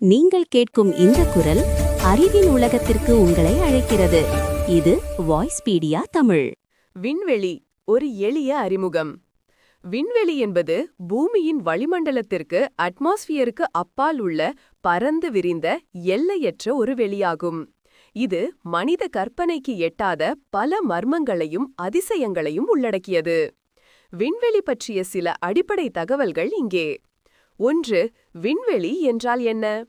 நீங்கள் கேட்கும் இந்த குரல் அறிவின் உலகத்திற்கு உங்களை அழைக்கிறது. இது வாய்ஸ்பீடியா தமிழ். விண்வெளி ஒரு எளிய அறிமுகம். விண்வெளி என்பது பூமியின் வளிமண்டலத்திற்கு அட்மாஸ்பியருக்கு அப்பால் உள்ள பரந்து விரிந்த எல்லையற்ற ஒரு வெளியாகும். இது மனித கற்பனைக்கு எட்டாத பல மர்மங்களையும் அதிசயங்களையும் உள்ளடக்கியது. விண்வெளி பற்றிய சில அடிப்படை தகவல்கள் இங்கே. ஒன்று விண்வெளி என்றால் என்ன?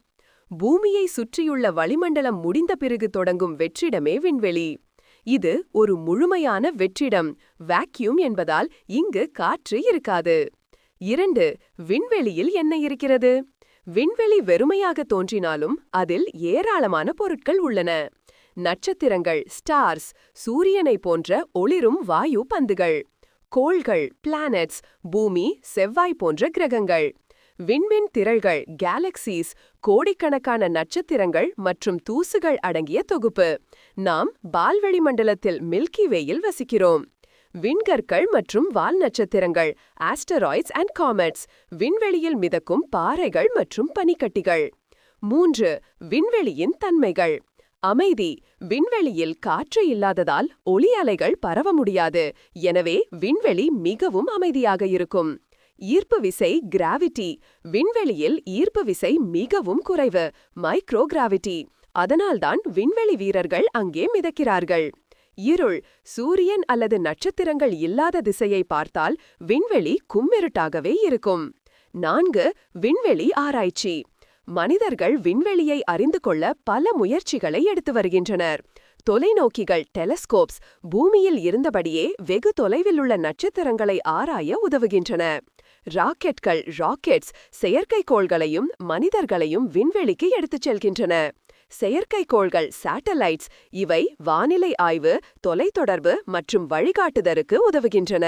பூமியை சுற்றியுள்ள வளிமண்டலம் முடிந்த பிறகு தொடங்கும் வெற்றிடமே விண்வெளி. இது ஒரு முழுமையான வெற்றிடம் வேக்யூம் என்பதால் இங்கு காற்று இருக்காது. இரண்டு விண்வெளியில் என்ன இருக்கிறது? விண்வெளி வெறுமையாக தோன்றினாலும் அதில் ஏராளமான பொருட்கள் உள்ளன. நட்சத்திரங்கள் ஸ்டார்ஸ் சூரியனை போன்ற ஒளிரும் வாயு பந்துகள். கோள்கள் பிளானட்ஸ் பூமி செவ்வாய் போன்ற கிரகங்கள். விண்மீன் திரள்கள் கேலக்சிஸ் கோடிக்கணக்கான நட்சத்திரங்கள் மற்றும் தூசுகள் அடங்கிய தொகுப்பு. நாம் பால்வெளி மண்டலத்தில் மில்கி வேயில் வசிக்கிறோம். விண்கற்கள் மற்றும் வால் நட்சத்திரங்கள் ஆஸ்டராய்ட்ஸ் அண்ட் காமெட்ஸ் விண்வெளியில் மிதக்கும் பாறைகள் மற்றும் பனிக்கட்டிகள். மூன்று விண்வெளியின் தன்மைகள். அமைதி விண்வெளியில் காற்று இல்லாததால் ஒளி அலைகள் பரவ முடியாது. எனவே விண்வெளி மிகவும் அமைதியாக இருக்கும். ஈர்ப்பு விசை கிராவிட்டி விண்வெளியில் ஈர்ப்பு விசை மிகவும் குறைவு மைக்ரோ கிராவிட்டி அதனால்தான் விண்வெளி வீரர்கள் அங்கே மிதக்கிறார்கள். இருள் சூரியன் அல்லது நட்சத்திரங்கள் இல்லாத திசையை பார்த்தால் விண்வெளி கும்மிருட்டாகவே இருக்கும். நான்கு விண்வெளி ஆராய்ச்சி. மனிதர்கள் விண்வெளியை அறிந்து கொள்ள பல முயற்சிகளை எடுத்து வருகின்றனர். தொலைநோக்கிகள் டெலஸ்கோப்ஸ் பூமியில் இருந்தபடியே வெகு தொலைவில் உள்ள நட்சத்திரங்களை ஆராய உதவுகின்றன. ராக்கெட்கள் ராக்கெட்ஸ் செயற்கைக்கோள்களையும் மனிதர்களையும் விண்வெளிக்கு எடுத்துச் செல்கின்றன. செயற்கைக்கோள்கள் சேட்டலைட்ஸ் இவை வானிலை ஆய்வு தொலைத்தொடர்பு மற்றும் வழிகாட்டுதலுக்கு உதவுகின்றன.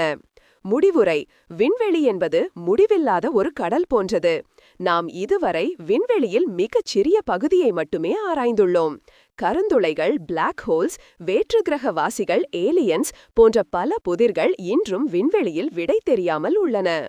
முடிவுரை விண்வெளி என்பது முடிவில்லாத ஒரு கடல் போன்றது. நாம் இதுவரை விண்வெளியில் மிகச் சிறிய பகுதியை மட்டுமே ஆராய்ந்துள்ளோம். கருந்துளைகள் பிளாக் ஹோல்ஸ் வேற்று கிரக வாசிகள் ஏலியன்ஸ் போன்ற பல புதிர்கள் இன்றும் விண்வெளியில் விடை தெரியாமல் உள்ளன.